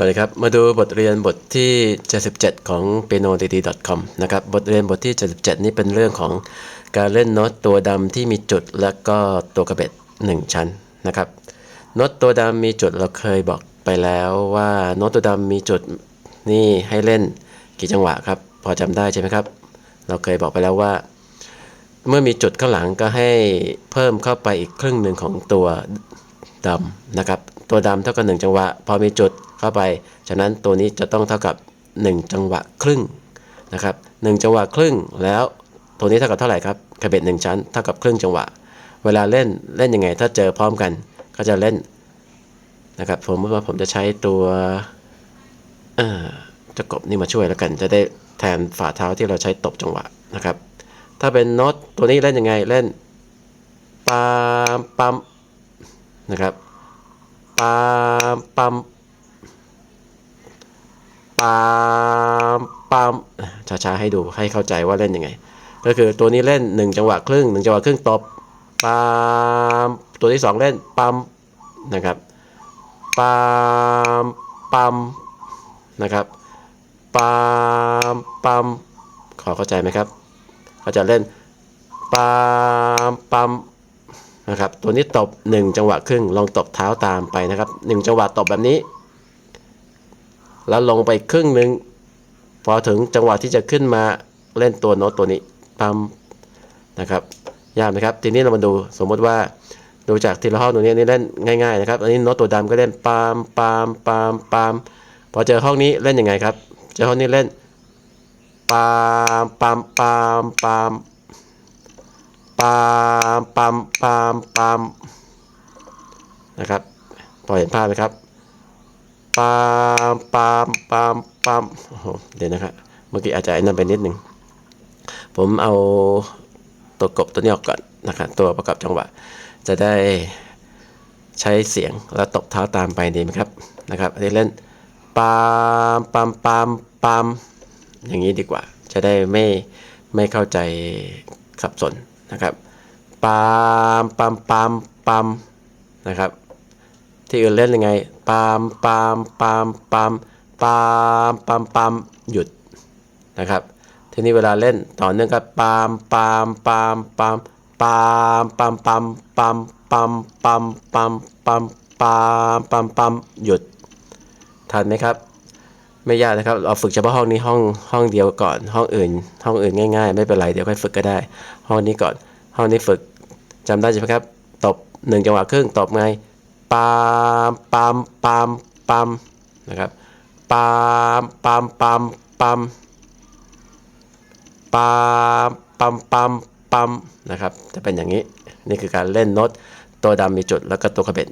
สวัสดีครับ มาดูบทเรียนบทที่ 77 ของ piano d d com นะครับ บทเรียนบทที่ 77 นี่เป็นเรื่องของการเล่นโน้ตตัวดำที่มีจุดและก็ตัวกระเบ็ด 1 ชั้นนะครับโน้ตตัวดำมีจุดเราเคยบอกไปแล้วว่าโน้ตตัวดำมีจุดนี่ให้เล่นกี่จังหวะครับ พอจำได้ใช่ไหมครับ เราเคยบอกไปแล้วว่า เมื่อมีจุดข้างหลังก็ให้เพิ่มเข้าไปอีกครึ่งหนึ่งของตัวดำนะครับ ตัวดำเท่ากับ1จังหวะ พอมีจุด เข้าไป ฉะนั้นตัวนี้จะต้องเท่ากับ 1 จังหวะครึ่งนะครับ1จังหวะครึ่งแล้วตัวนี้เท่ากับเท่าไหร่ครับกระเบ็ด1ชั้นเท่ากับครึ่งจังหวะ เวลาเล่นเล่นยังไง ถ้าเจอพร้อมกันก็จะเล่นนะครับผมว่าผมจะใช้ตัวจะกบนี่มาช่วยแล้วกัน จะได้แทนฝ่าเท้าที่เราใช้ตบจังหวะนะครับ ถ้าเป็นโน้ตตัวนี้เล่นยังไงเล่นปามปั๊มนะครับปามปั๊ม ปามปั๊มช้าๆให้ดูให้เข้าใจว่าเล่นยังไง ก็คือตัวนี้เล่น 1 จังหวะครึ่ง 1 จังหวะครึ่งตบปามตัวที่ 2 เล่นปั๊มนะครับปามปั๊มนะครับปามปั๊มขอเข้าใจไหมครับเขาจะเล่นปามปัมนะครับตัวนี้ตบ 1 จังหวะครึ่งลองตบเท้าตามไปนะครับ 1 จังหวะตบแบบนี้ แล้วลงไปครึ่งหนึ่งพอถึงจังหวะที่จะขึ้นมาเล่นตัวโน้ตตัวนี้ปัมนะครับยากไหมครับ ทีนี้เรามาดูสมมติว่าดูจากทีละห้องตรงนี้นี่เล่นง่ายๆนะครับอันนี้โน้ตตัวดำก็เล่นปามปามปามปามพอเจอห้องนี้เล่นยังไงครับ เจอห้องนี้เล่นปามปามปามปามปามปามปามปามนะครับ พอเห็นภาพไหมครับ ปามปามปามปามเดี๋ยวนะครับเมื่อกี้อาจจะไอ้นั่นไปนิดหนึ่งผมเอาตัวกบตัวนี้ออกก่อนนะครับตัวประกอบจังหวะ จะได้ใช้เสียงแล้วตบเท้าตามไปดีไหมครับนะครับอันนี้เล่นปามปามปามปามอย่างนี้ดีกว่า จะได้ไม่ไม่เข้าใจสับสนนะครับปามปามปามปามนะครับ ที่อื่นเล่นยังไงปามปามปามปามปามปามปามหยุดนะครับ ทีนี้เวลาเล่นต่อเนื่องกับปามปามปามปามปามปามปามปามปามปามปามปามปามปามปามหยุดทันไหมครับ ไม่ยากนะครับเราฝึกเฉพาะห้องนี้ห้องห้องเดียวก่อน ห้องอื่น ห้องอื่นง่ายๆ ไม่เป็นไรเดี๋ยวค่อยฝึกก็ได้ ห้องนี้ก่อน ห้องนี้ฝึกจำได้ใช่ไหมครับตบหนึ่งจังหวะครึ่งตบไง ปามปามปามปามนะครับปามปามปามปามปามปามปามปามนะครับจะเป็นอย่างนี้นี่คือการเล่นโน้ตตัวดำมีจุดแล้วก็ตัวกระเบ็ด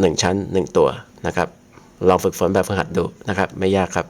หนึ่งชั้นหนึ่งตัวนะครับลองฝึกฝนแบบฝึกหัดดูนะครับ ไม่ยากครับ